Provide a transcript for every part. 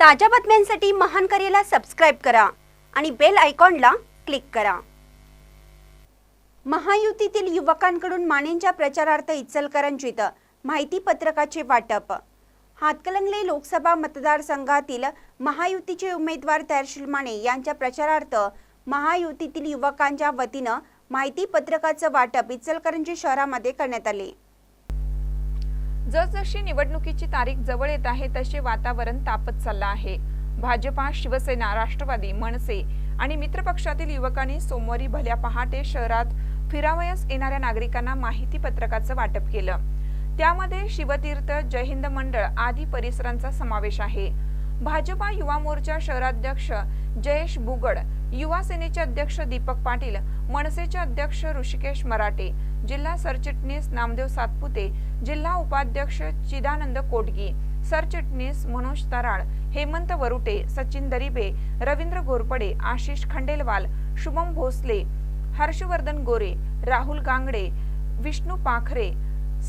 ताज्या बातम्यांसाठी महान करेला सबस्क्राईब करा आणि बेल आयकॉनला क्लिक करा. महायुतीतील युवकांकडून मानेंच्या प्रचारार्थ इचलकरंजीत माहिती पत्रकाचे वाटप. हातकलंगले लोकसभा मतदारसंघातील महायुतीचे उमेदवार तैरशील माने यांच्या प्रचारार्थ महायुतीतील युवकांच्या वतीनं माहिती पत्रकाचं वाटप इचलकरंजी शहरामध्ये करण्यात आले. जसजशी निवडणुकीची तारीख जवळ येत आहे तसे वातावरण तापत चाललं आहे. भाजपा शिवसेना राष्ट्रवादी मनसे आणि मित्रपक्षातील युवकांनी सोमवारी भल्या पहाटे शहरात फिरावयास येणाऱ्या नागरिकांना माहिती पत्रकाचं वाटप केलं. त्यामध्ये शिवतीर्थ जय हिंद मंडळ आदी परिसरांचा समावेश आहे. भाजपा युवा मोर्चा शहराध्यक्ष जयेश बुगड युवा सेनेचे अध्यक्ष दीपक पाटील मनसेचे अध्यक्ष ऋषिकेश मराठे जिल्हा सरचिटणीस नामदेव सातपुते जिल्हा उपाध्यक्ष चिदानंद कोटगी सरचिटणीस मनोज तराळ हेमंत वरुटे सचिन दरिबे रवींद्र घोरपडे आशिष खंडेलवाल शुभम भोसले हर्षवर्धन गोरे राहुल गांगडे विष्णू पाखरे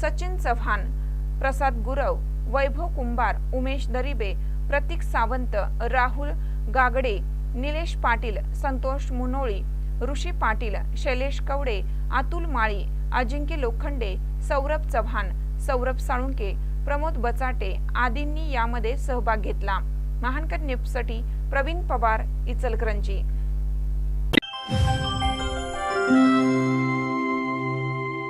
सचिन चव्हाण प्रसाद गुरव वैभव कुंभार उमेश दरिबे प्रतीक सावंत राहुल गागडे निलेश पाटील संतोष मुनोळी ऋषी पाटील शैलेश कवडे अतुल माळी अजिंक्य लोखंडे सौरभ चव्हाण सौरभ साळुंके प्रमोद बचाटे आदींनी यामध्ये सहभाग घेतला. महानकर न्यूजसाठी प्रवीण पवार इचलकरंजी.